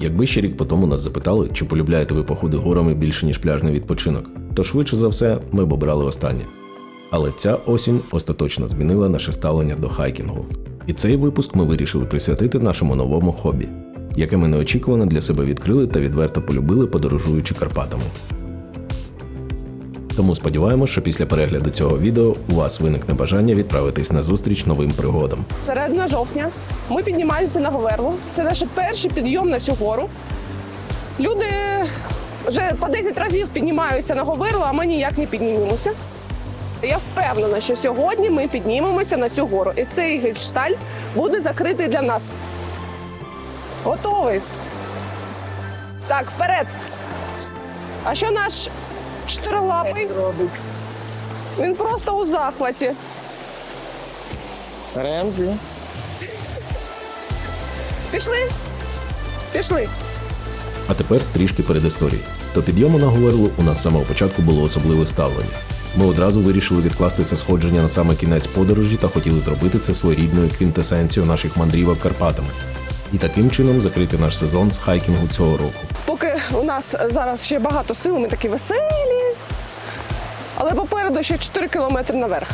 Якби ще рік по тому нас запитали, чи полюбляєте ви походи горами більше, ніж пляжний відпочинок, то швидше за все ми б обрали останнє. Але ця осінь остаточно змінила наше ставлення до хайкінгу. І цей випуск ми вирішили присвятити нашому новому хобі, яке ми неочікувано для себе відкрили та відверто полюбили, подорожуючи Карпатами. Тому сподіваємось, що після перегляду цього відео у вас виникне бажання відправитись на зустріч новим пригодам. Середина жовтня ми піднімаємося на Говерлу. Це наш перший підйом на цю гору. Люди вже по 10 разів піднімаються на Говерлу, а ми ніяк не піднімемося. Я впевнена, що сьогодні ми піднімемося на цю гору, і цей гельшталь буде закритий для нас. Готовий? Так, вперед. А що наш чотирилапий? Він просто у захваті. Ремзі. Пішли? Пішли. А тепер трішки передісторії. До підйому на Говерлу у нас з самого початку було особливе ставлення. Ми одразу вирішили відкласти це сходження на саме кінець подорожі та хотіли зробити це своєрідною квінтесенцією наших мандрівок Карпатами. І таким чином закрити наш сезон з хайкінгу цього року. Поки у нас зараз ще багато сил, ми такі веселі. Але попереду ще 4 кілометри наверх.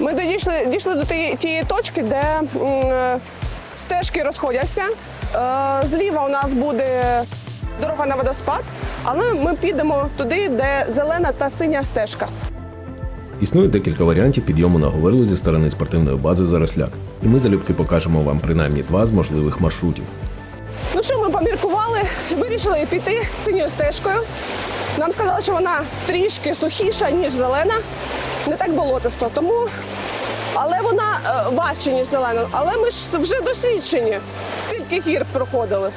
Ми дійшли, дійшли до тієї, тієї точки, де м, е, стежки розходяться. Е, зліва у нас буде дорога на водоспад, але ми підемо туди, де зелена та синя стежка. Існує декілька варіантів підйому на Говерлу зі сторони спортивної бази Заросляк, і ми залюбки покажемо вам принаймні два з можливих маршрутів. Ну що, ми поміркували, вирішили піти синьою стежкою. Нам сказали, що вона трішки сухіша, ніж зелена, не так болотисто. Тому, але вона е, важче, ніж зелена. Але ми ж вже досвідчені, стільки гір проходили.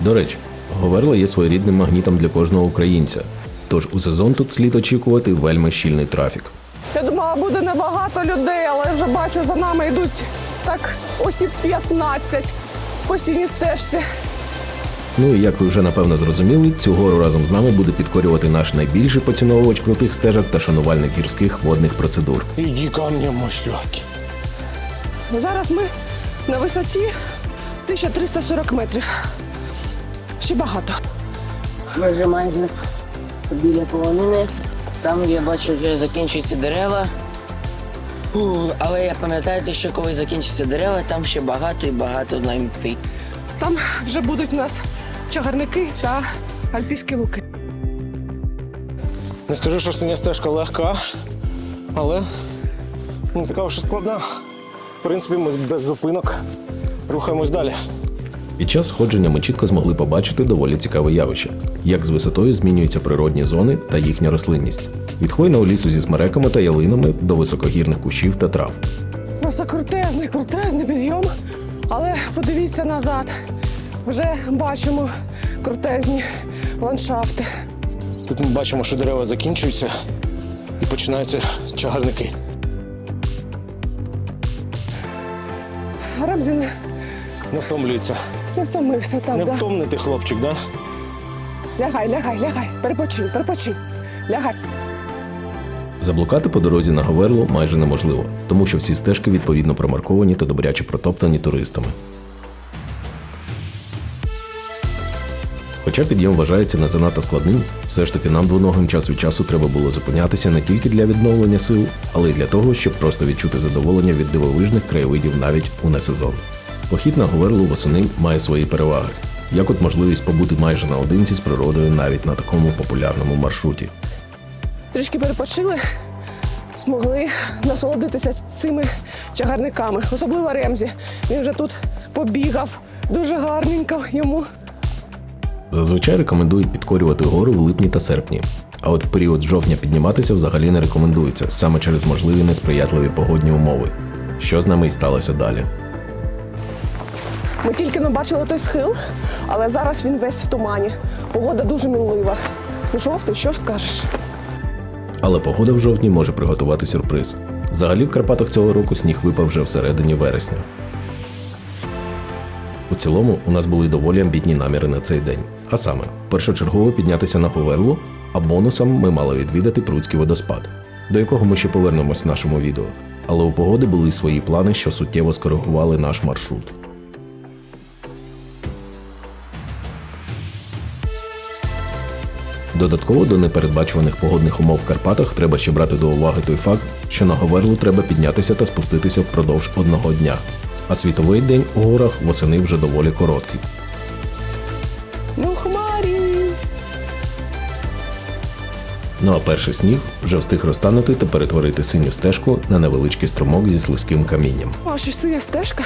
До речі, Говерла є своєрідним магнітом для кожного українця. Тож у сезон тут слід очікувати вельми щільний трафік. Я думала, буде небагато людей, але вже бачу, за нами йдуть так осіб 15 по синій стежці. Ну і як ви вже напевно зрозуміли, цю гору разом з нами буде підкорювати наш найбільший поціновувач крутих стежок та шанувальник гірських водних процедур. Іди ко мне, мошляки. Зараз ми на висоті 1340 метрів. Ще багато. Ми вже майже біля полонини. Там я бачу, вже закінчуються дерева. Фу, але я пам'ятаю, що коли закінчаться дерева, там ще багато і багато нам йти. Там вже будуть у нас чагарники та альпійські луки. Не скажу, що синя стежка легка, але не така вже складна. В принципі, ми без зупинок рухаємось далі. Під час сходження ми чітко змогли побачити доволі цікаве явище, як з висотою змінюються природні зони та їхня рослинність. Від хвойного лісу зі смереками та ялинами до високогірних кущів та трав. Просто крутезний, крутезний підйом. Але подивіться назад. Вже бачимо крутезні ландшафти. Тут ми бачимо, що дерева закінчуються і починаються чагарники. Рамзін Не втомлюється. не втомився там. Не да? втомний ти хлопчик, да? Лягай, лягай, лягай. Перепочинь, перепочинь. Лягай. Заблукати по дорозі на Говерлу майже неможливо, тому що всі стежки відповідно промарковані та добряче протоптані туристами. Хоча підйом вважається не занадто складним, все ж таки нам двоногим час від часу треба було зупинятися не тільки для відновлення сил, але й для того, щоб просто відчути задоволення від дивовижних краєвидів навіть у несезон. Похід на Говерлу восени має свої переваги, як от можливість побути майже наодинці з природою навіть на такому популярному маршруті. Трішки перепочили, змогли насолодитися цими чагарниками. Особливо Ремзі. Він вже тут побігав. Дуже гарненько йому. Зазвичай рекомендують підкорювати гору в липні та серпні. А от в період жовтня підніматися взагалі не рекомендується саме через можливі несприятливі погодні умови. Що з нами і сталося далі. Ми тільки не бачили той схил, але зараз він весь в тумані. Погода дуже мінлива. Ну, Жовтий, що ж скажеш? Але погода в жовтні може приготувати сюрприз. Взагалі в Карпатах цього року сніг випав вже всередині вересня. У цілому у нас були доволі амбітні наміри на цей день. А саме, першочергово піднятися на Говерлу, а бонусом ми мали відвідати Пруцький водоспад, до якого ми ще повернемось в нашому відео. але у погоди були свої плани, що суттєво скоригували наш маршрут. Додатково до непередбачуваних погодних умов в Карпатах треба ще брати до уваги той факт, що на Говерлу треба піднятися та спуститися впродовж одного дня, а світовий день у горах восени вже доволі короткий. Ну, хмарі. Ну а перший сніг вже встиг розтанути та перетворити синю стежку на невеличкий струмок зі слизьким камінням. А що синя стежка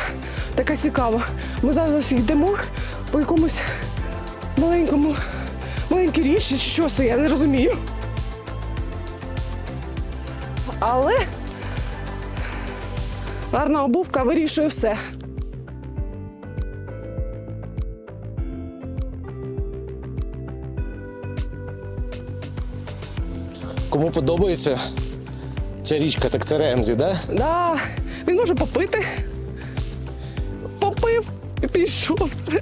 така цікава. Ми зараз йдемо по якомусь маленькому, маленькій річці, чи що це, я не розумію. Але гарна обувка вирішує все. Кому подобається ця річка, так це Ремзі, да? Да, він може попити. Попив і пішов все.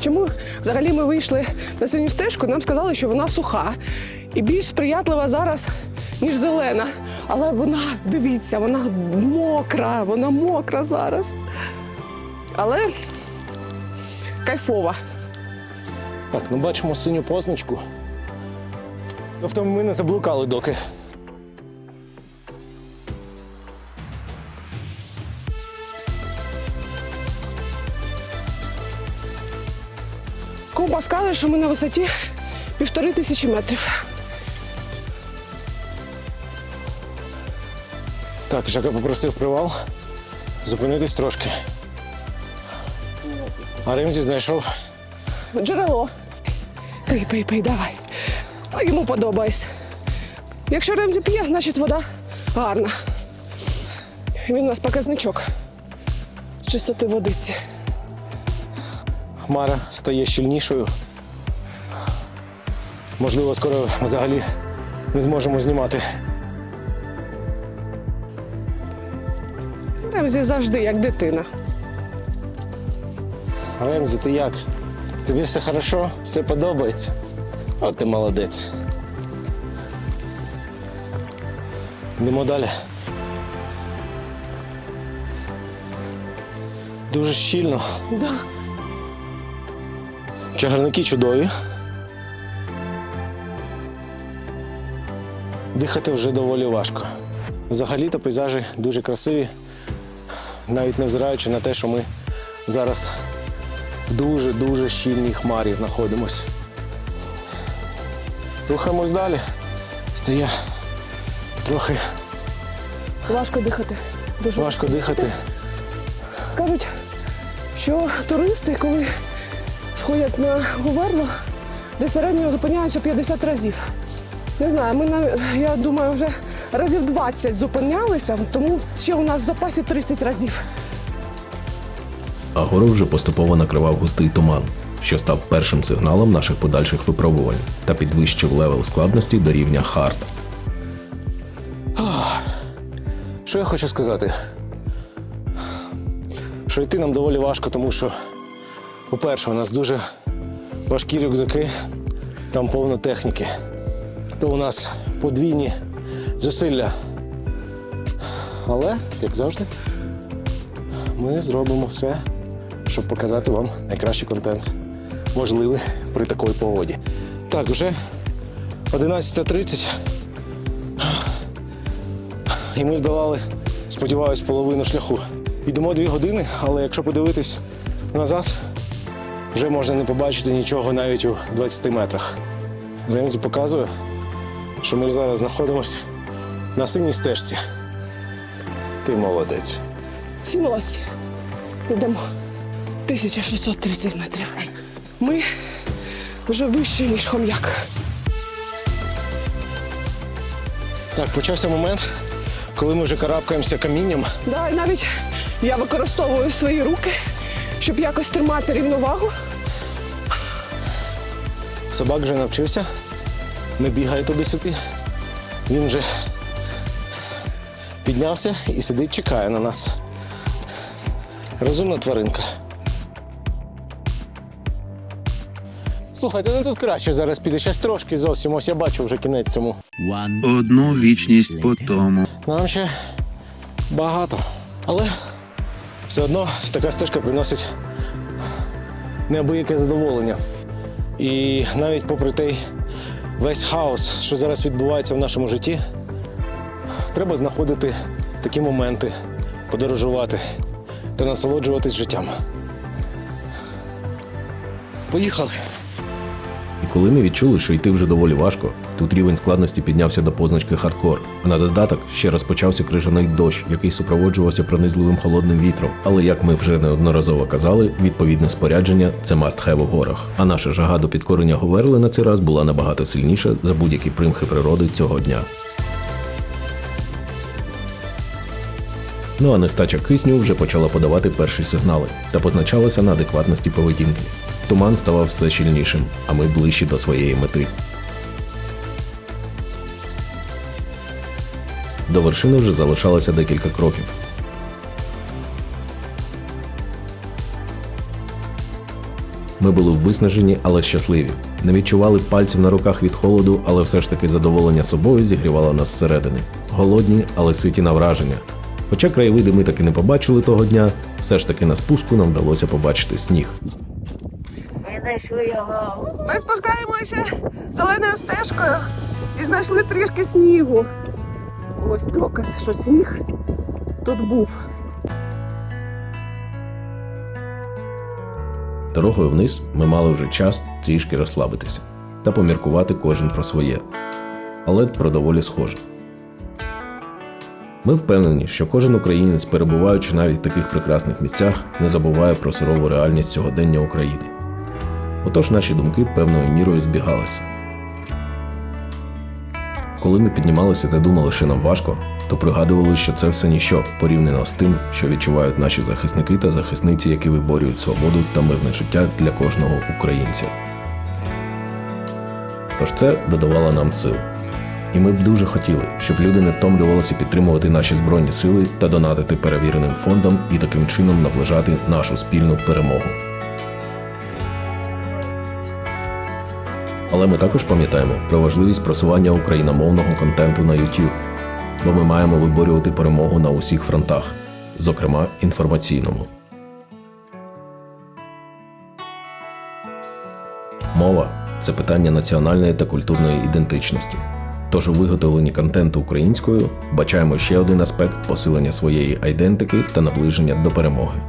Чому взагалі ми вийшли на синю стежку? Нам сказали, що вона суха і більш сприятлива зараз, ніж зелена. Але вона, дивіться, вона мокра, вона мокра зараз. Але кайфова. Так, ну бачимо синю позначку. Тобто ми не заблукали доки. Компас каже, що ми на висоті півтори тисячі метрів. Так, Жака попросив привал зупинитись трошки. А Ремзі знайшов Джерело. Пий, пий, пий, давай. А йому подобається. Якщо Ремзі п'є, значить вода гарна. Він у нас показничок чистоти водиці. Хмара стає щільнішою. Можливо, скоро взагалі не зможемо знімати. Ремзі завжди як дитина. Ремзі, ти як? Тобі все хорошо? Все подобається? От ти молодець. Йдемо далі. Дуже щільно. Да. Чагарники чудові. Дихати вже доволі важко. Взагалі-то пейзажі дуже красиві, навіть невзираючи на те, що ми зараз в дуже-дуже щільній хмарі знаходимось. Рухаємось далі. Стає трохи Важко дихати. Дуже важко дихати. Кажуть, що туристи, коли сходять на Гуверло, де середньо зупиняються 50 разів. Не знаю, ми я думаю, вже разів 20 зупинялися, тому ще у нас в запасі 30 разів. А гору вже поступово накривав густий туман, що став першим сигналом наших подальших випробувань та підвищив левел складності до рівня хард. Що я хочу сказати? Що йти нам доволі важко, тому що, по-перше, у нас дуже важкі рюкзаки, там повно техніки. То у нас подвійні зусилля. Але, як завжди, ми зробимо все, щоб показати вам найкращий контент, можливий при такій погоді. Так, вже 11.30. І ми здолали, сподіваюсь, половину шляху. Йдемо дві години, але якщо подивитись назад, вже можна не побачити нічого навіть у 20 метрах. Рензі показує, що ми зараз знаходимося на синій стежці. Ти молодець. Сімось. Йдемо 1630 метрів. Ми вже вище, ніж хом'як. Так, почався момент, коли ми вже карабкаємося камінням. Да, і навіть я використовую свої руки, щоб якось тримати рівновагу. Собак вже навчився, не бігає туди-сюди. Він вже піднявся і сидить, чекає на нас. Розумна тваринка. слухайте, ну тут краще зараз піде. Щас трошки зовсім. Ось я бачу вже кінець цьому. Одну вічність по тому. Нам ще багато. Але все одно така стежка приносить неабияке задоволення. І навіть попри той весь хаос, що зараз відбувається в нашому житті, треба знаходити такі моменти, подорожувати та насолоджуватись життям. Поїхали! І коли ми відчули, що йти вже доволі важко, тут рівень складності піднявся до позначки хардкор. А на додаток ще розпочався крижаний дощ, який супроводжувався пронизливим холодним вітром. Але як ми вже неодноразово казали, відповідне спорядження це must have у горах. А наша жага до підкорення Говерли на цей раз була набагато сильніша за будь-які примхи природи цього дня. Ну а нестача кисню вже почала подавати перші сигнали та позначалася на адекватності поведінки. Туман ставав все щільнішим, а ми ближчі до своєї мети. До вершини вже залишалося декілька кроків. Ми були виснажені, але щасливі. Не відчували пальців на руках від холоду, але все ж таки задоволення собою зігрівало нас зсередини. Голодні, але ситі на враження. Хоча краєвиди ми таки не побачили того дня, все ж таки на спуску нам вдалося побачити сніг. Ми знайшли його. Ми спускаємося зеленою стежкою і знайшли трішки снігу. Ось доказ, що сніг тут був. Дорогою вниз ми мали вже час трішки розслабитися та поміркувати кожен про своє, але про доволі схоже. Ми впевнені, що кожен українець, перебуваючи навіть в таких прекрасних місцях, не забуває про сурову реальність сьогодення України. Отож наші думки певною мірою збігалися. Коли ми піднімалися та думали, що нам важко, то пригадували, що це все ніщо порівняно з тим, що відчувають наші захисники та захисниці, які виборюють свободу та мирне життя для кожного українця. Тож це додавало нам сил. І ми б дуже хотіли, щоб люди не втомлювалися підтримувати наші збройні сили та донатити перевіреним фондам і таким чином наближати нашу спільну перемогу. Але ми також пам'ятаємо про важливість просування україномовного контенту на YouTube, бо ми маємо виборювати перемогу на усіх фронтах, зокрема інформаційному. Мова це питання національної та культурної ідентичності. Тож у виготовленні контенту українською бачаємо ще один аспект посилення своєї айдентики та наближення до перемоги.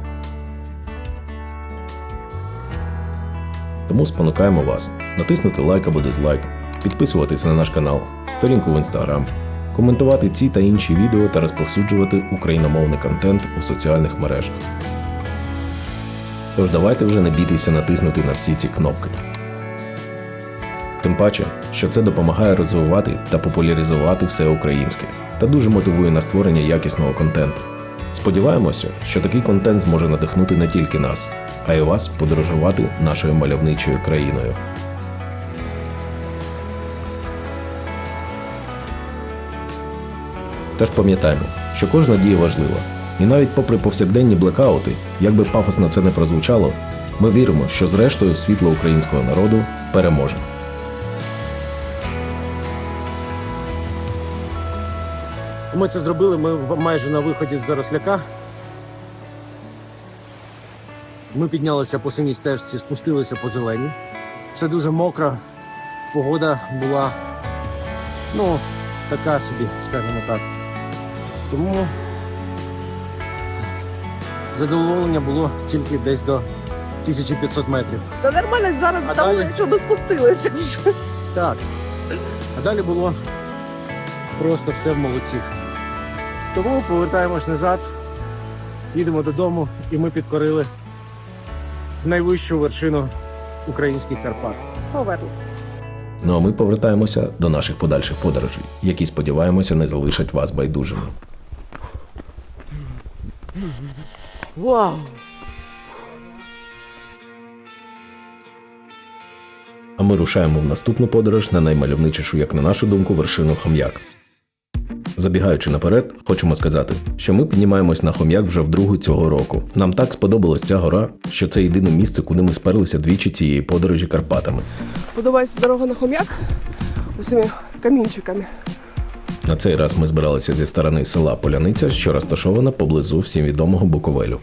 Тому спонукаємо вас натиснути лайк або дизлайк, підписуватись на наш канал, сторінку в інстаграм, коментувати ці та інші відео та розповсюджувати україномовний контент у соціальних мережах. Тож давайте вже не бійтеся натиснути на всі ці кнопки. Тим паче, що це допомагає розвивати та популяризувати все українське та дуже мотивує на створення якісного контенту. Сподіваємося, що такий контент зможе надихнути не тільки нас, а й вас подорожувати нашою мальовничою країною. Тож пам'ятаємо, що кожна дія важлива. І навіть попри повсякденні блекаути, як би пафосно це не прозвучало, ми віримо, що зрештою світло українського народу переможе. Ми це зробили. Ми майже на виході з заросляка. Ми піднялися по синій стежці, спустилися по зеленій. Все дуже мокро. Погода була, ну, така собі, скажімо так. Тому задоволення було тільки десь до 1500 метрів. Та нормально зараз А там, далі? якщо ми спустилися вже. Так. А далі було просто все в молодці. Тому повертаємось назад, їдемо додому, і ми підкорили найвищу вершину українських Карпат. Поверну. Ну а ми повертаємося до наших подальших подорожей, які сподіваємося не залишать вас байдужими. Вау! А ми рушаємо в наступну подорож на наймальовничішу, як на нашу думку, вершину Хам'як. Забігаючи наперед, хочемо сказати, що ми піднімаємось на хом'як вже вдруге цього року. Нам так сподобалась ця гора, що це єдине місце, куди ми сперлися двічі цієї подорожі Карпатами. Подобається дорога на хом'як усіми камінчиками. На цей раз ми збиралися зі сторони села Поляниця, що розташована поблизу всім відомого Буковелю.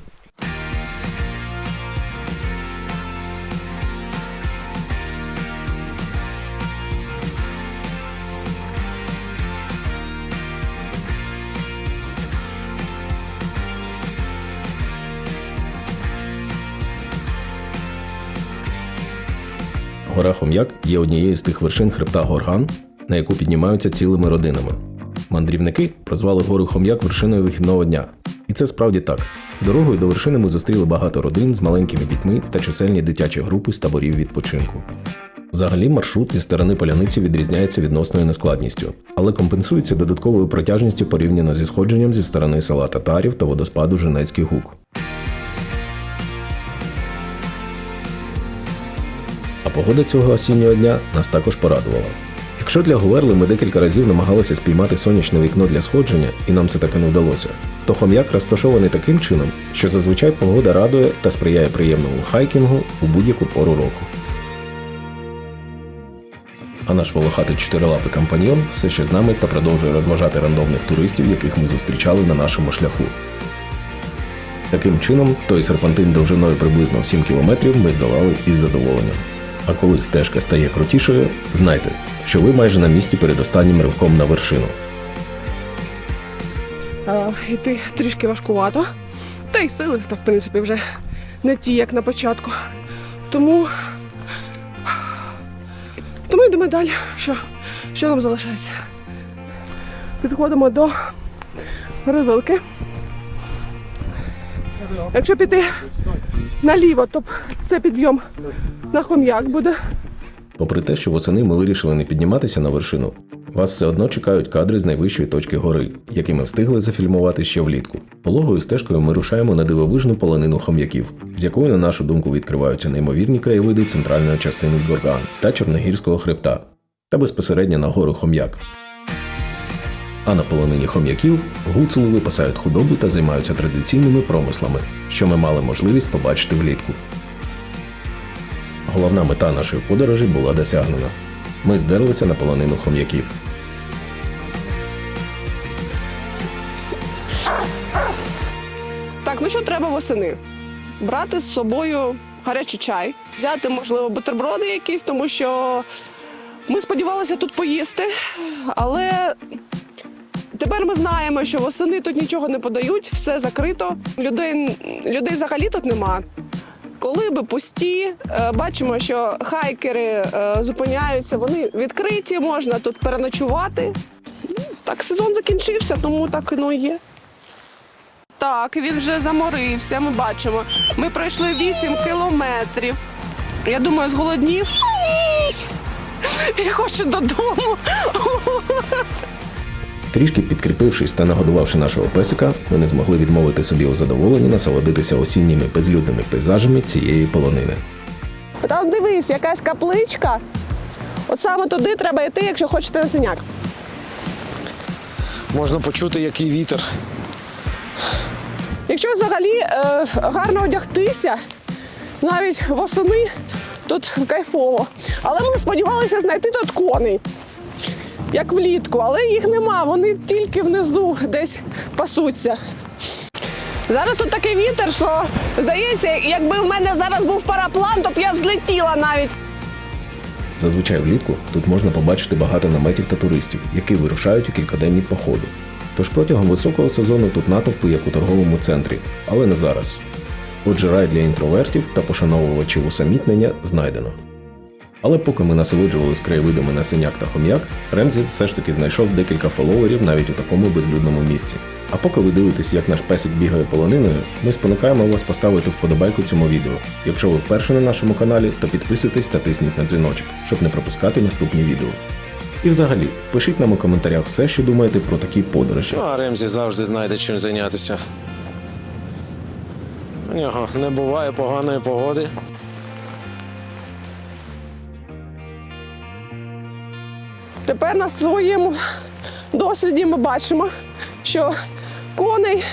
Гора Хом'як є однією з тих вершин хребта Горган, на яку піднімаються цілими родинами. Мандрівники прозвали гору Хом'як вершиною вихідного дня. І це справді так. Дорогою до вершини ми зустріли багато родин з маленькими дітьми та чисельні дитячі групи з таборів відпочинку. Взагалі, маршрут зі сторони поляниці відрізняється відносною нескладністю, але компенсується додатковою протяжністю порівняно зі сходженням зі сторони села Татарів та водоспаду Женецький гук. Погода цього осіннього дня нас також порадувала. Якщо для Говерли ми декілька разів намагалися спіймати сонячне вікно для сходження, і нам це таки не вдалося, то хом'як розташований таким чином, що зазвичай погода радує та сприяє приємному хайкінгу у будь-яку пору року. А наш волохатий чотирилапий компаньйон все ще з нами та продовжує розважати рандомних туристів, яких ми зустрічали на нашому шляху. Таким чином, той серпантин довжиною приблизно в 7 кілометрів ми здолали із задоволенням. А коли стежка стає крутішою, знайте, що ви майже на місці перед останнім ривком на вершину. Йти трішки важкувато. Та й сили, то в принципі вже не ті, як на початку. Тому. Тому йдемо далі. Що, що нам залишається? Підходимо до розвилки. Якщо піти наліво, то це підйом на хом'як буде. Попри те, що восени ми вирішили не підніматися на вершину, вас все одно чекають кадри з найвищої точки гори, які ми встигли зафільмувати ще влітку. Пологою стежкою ми рушаємо на дивовижну полонину хом'яків, з якою, на нашу думку, відкриваються неймовірні краєвиди центральної частини Горган та Чорногірського хребта, та безпосередньо на гору Хом'як. А на полонині хом'яків гуцули випасають худобу та займаються традиційними промислами, що ми мали можливість побачити влітку. Головна мета нашої подорожі була досягнена. Ми здерлися на полонину хом'яків. Так, ну що треба восени? Брати з собою гарячий чай, взяти, можливо, бутерброди якісь, тому що ми сподівалися тут поїсти, але тепер ми знаємо, що восени тут нічого не подають, все закрито. Людей, людей взагалі тут нема. Коли би пусті, е, бачимо, що хайкери е, зупиняються, вони відкриті, можна тут переночувати. Так, сезон закінчився, тому так і є. Так, він вже заморився, ми бачимо. Ми пройшли 8 кілометрів. Я думаю, зголоднів. І хочу додому. Трішки підкріпившись та нагодувавши нашого песика, ми не змогли відмовити собі у задоволенні насолодитися осінніми безлюдними пейзажами цієї полонини. Там дивись, якась капличка. От саме туди треба йти, якщо хочете на синяк. Можна почути, який вітер. Якщо взагалі е, гарно одягтися, навіть восени тут кайфово. Але ми сподівалися знайти тут коней, як влітку, але їх нема, вони тільки внизу десь пасуться. Зараз тут такий вітер, що здається, якби в мене зараз був параплан, то б я взлетіла навіть. Зазвичай влітку тут можна побачити багато наметів та туристів, які вирушають у кількаденні походи. Тож протягом високого сезону тут натовпи, як у торговому центрі, але не зараз. Отже, рай для інтровертів та пошановувачів усамітнення знайдено. Але поки ми насолоджувалися краєвидами на синяк та хом'як, Ремзі все ж таки знайшов декілька фоловерів навіть у такому безлюдному місці. А поки ви дивитесь, як наш песик бігає полониною, ми спонукаємо вас поставити вподобайку цьому відео. Якщо ви вперше на нашому каналі, то підписуйтесь та тисніть на дзвіночок, щоб не пропускати наступні відео. І взагалі, пишіть нам у коментарях все, що думаєте про такі подорожі. Ну, а Ремзі завжди знайде чим зайнятися. У нього не буває поганої погоди. Тепер на своєму досвіді ми бачимо, що коней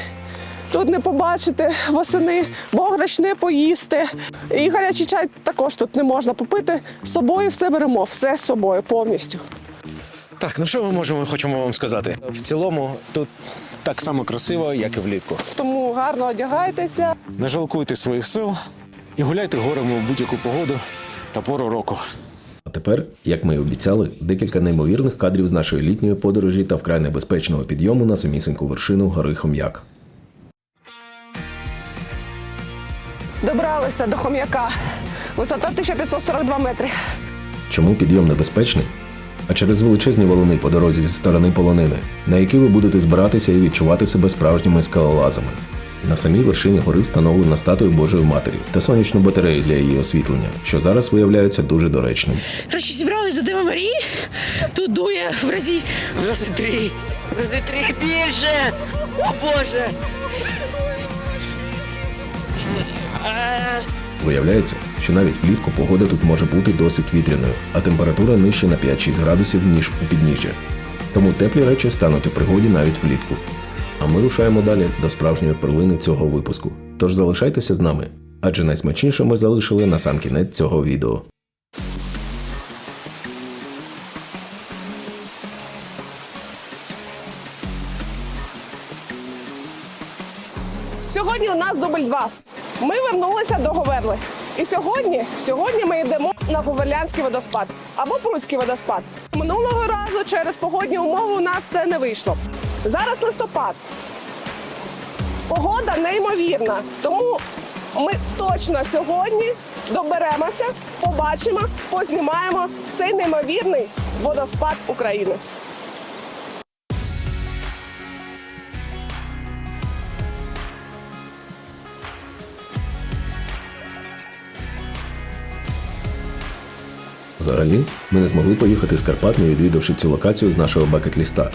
тут не побачити восени, бограч не поїсти. І гарячий чай також тут не можна попити. З собою все беремо, все з собою повністю. Так, ну що ми можемо хочемо вам сказати? В цілому тут так само красиво, як і влітку. Тому гарно одягайтеся. Не жалкуйте своїх сил і гуляйте горами у будь-яку погоду та пору року. А тепер, як ми і обіцяли, декілька неймовірних кадрів з нашої літньої подорожі та вкрай небезпечного підйому на самісіньку вершину гори Хом'як. Добралися до хом'яка. Висота 1542 метри. Чому підйом небезпечний? А через величезні валуни по дорозі зі сторони полонини, на які ви будете збиратися і відчувати себе справжніми скалолазами. На самій вершині гори встановлена статуя Божої Матері та сонячну батарею для її освітлення, що зараз виявляється дуже доречним. Коротше, зібрались до Деви Марії. Тут дує в разі. В рази три. В рази три більше. О Боже. Виявляється, що навіть влітку погода тут може бути досить вітряною, а температура нижче на 5-6 градусів, ніж у підніжжя. Тому теплі речі стануть у пригоді навіть влітку. А ми рушаємо далі до справжньої перлини цього випуску. Тож залишайтеся з нами, адже найсмачніше ми залишили на сам кінець цього відео. Сьогодні у нас дубль два. Ми вернулися до Говерли. І сьогодні, сьогодні ми йдемо на Говерлянський водоспад або Пруцький водоспад. Минулого разу через погодні умови у нас це не вийшло. Зараз листопад. Погода неймовірна. Тому ми точно сьогодні доберемося, побачимо, познімаємо цей неймовірний водоспад України. Взагалі, ми не змогли поїхати з Карпат, не відвідавши цю локацію з нашого бакет-ліста.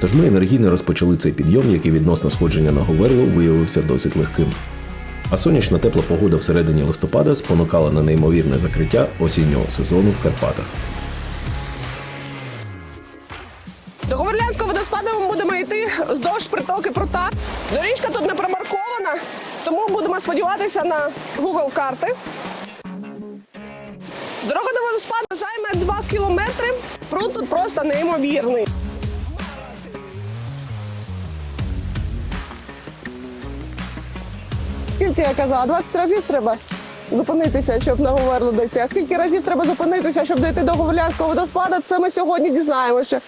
Тож ми енергійно розпочали цей підйом, який відносно сходження на Говерлу виявився досить легким. А сонячна тепла погода всередині листопада спонукала на неймовірне закриття осіннього сезону в Карпатах. До Говерлянського водоспаду ми будемо йти вздовж притоки прута. Доріжка тут не промаркована, тому будемо сподіватися на Google карти. Дорога до водоспаду займе 2 кілометри. Прут тут просто неймовірний. Скільки я казала? 20 разів треба зупинитися, щоб на Говерлу дойти. А скільки разів треба зупинитися, щоб дойти до Говерлянського водоспаду, це ми сьогодні дізнаємося.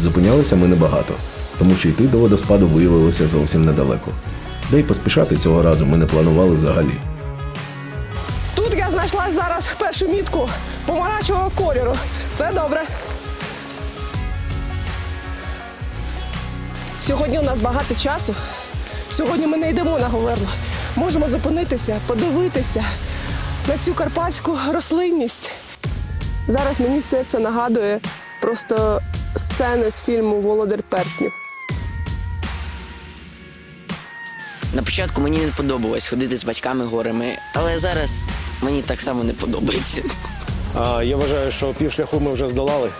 Зупинялися ми небагато, тому що йти до водоспаду виявилося зовсім недалеко. Де й поспішати цього разу ми не планували взагалі. Тут я знайшла зараз першу мітку помаранчевого кольору. Це добре. Сьогодні у нас багато часу. Сьогодні ми не йдемо на Говерло. Можемо зупинитися, подивитися на цю карпатську рослинність. Зараз мені все це нагадує просто сцени з фільму Володар Перснів. На початку мені не подобалось ходити з батьками горами, але зараз мені так само не подобається. А я вважаю, що півшляху ми вже здолали,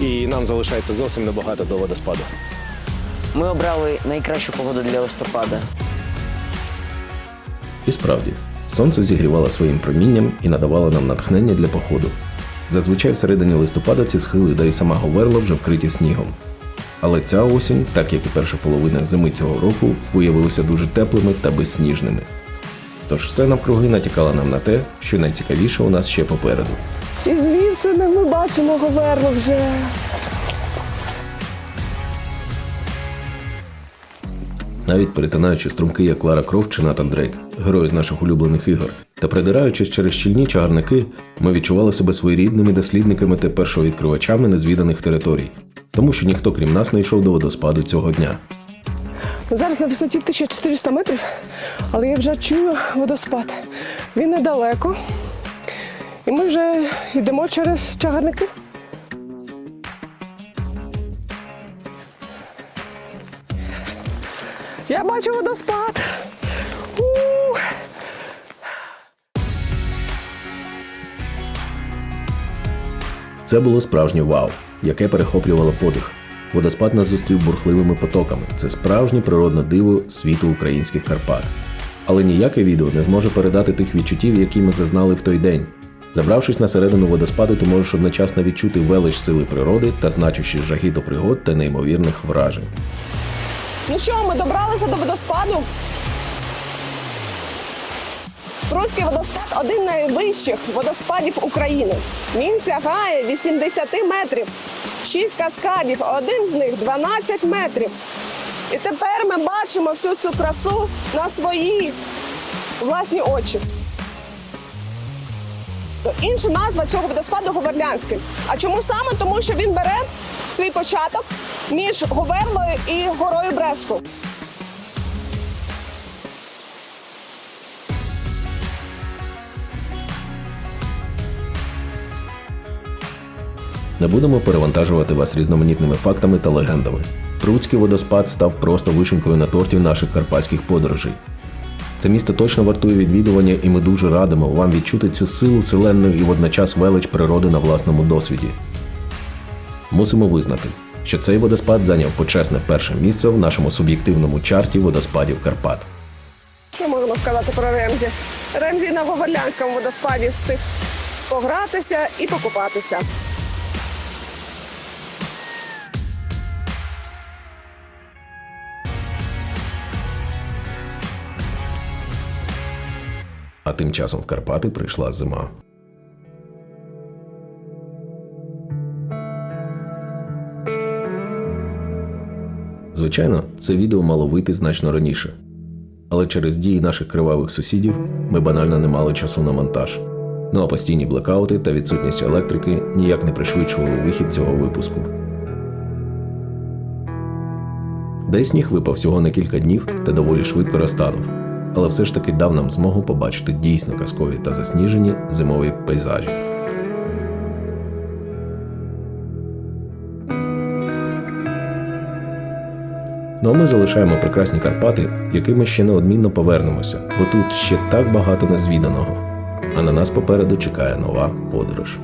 і нам залишається зовсім небагато до водоспаду. Ми обрали найкращу погоду для листопада. І справді, сонце зігрівало своїм промінням і надавало нам натхнення для походу. Зазвичай всередині листопада ці схили, да й сама Говерла вже вкриті снігом. Але ця осінь, так як і перша половина зими цього року, виявилися дуже теплими та безсніжними. Тож все навкруги натякало нам на те, що найцікавіше у нас ще попереду. І звідси ми бачимо Говерло вже. Навіть перетинаючи струмки, як Лара Крофт чи Натан Дрейк, герої з наших улюблених ігор, та придираючись через щільні чагарники, ми відчували себе своєрідними дослідниками та першовідкривачами незвіданих територій, тому що ніхто крім нас не йшов до водоспаду цього дня. Зараз на висоті 1400 метрів, але я вже чую водоспад. Він недалеко. І ми вже йдемо через чагарники. Я бачу водоспад. Ух! Це було справжнє вау, яке перехоплювало подих. Водоспад нас зустрів бурхливими потоками. Це справжнє природне диво світу українських Карпат. Але ніяке відео не зможе передати тих відчуттів, які ми зазнали в той день. Забравшись на середину водоспаду, ти можеш одночасно відчути велич сили природи та значущі жаги до пригод та неймовірних вражень. Ну що, ми добралися до водоспаду. Руський водоспад один з найвищих водоспадів України. Він сягає 80 метрів. Шість каскадів, один з них 12 метрів. І тепер ми бачимо всю цю красу на свої власні очі. То Інша назва цього водоспаду Говерлянський. А чому саме? Тому що він бере свій початок між Говерлою і горою Бреску. Не будемо перевантажувати вас різноманітними фактами та легендами. Пруцький водоспад став просто вишенькою на торті наших карпатських подорожей. Це місто точно вартує відвідування, і ми дуже радимо вам відчути цю силу селенну і водночас велич природи на власному досвіді. Мусимо визнати, що цей водоспад зайняв почесне перше місце в нашому суб'єктивному чарті водоспадів Карпат. Що можемо сказати про Ремзі? Ремзі на Говерлянському водоспаді встиг погратися і покупатися. А тим часом в Карпати прийшла зима. Звичайно, це відео мало вийти значно раніше. Але через дії наших кривавих сусідів ми банально не мали часу на монтаж. Ну а постійні блекаути та відсутність електрики ніяк не пришвидшували вихід цього випуску. Де сніг випав всього на кілька днів та доволі швидко розтанув, але все ж таки дав нам змогу побачити дійсно казкові та засніжені зимові пейзажі. Ну а ми залишаємо прекрасні Карпати, якими ще неодмінно повернемося, бо тут ще так багато незвіданого. А на нас попереду чекає нова подорож.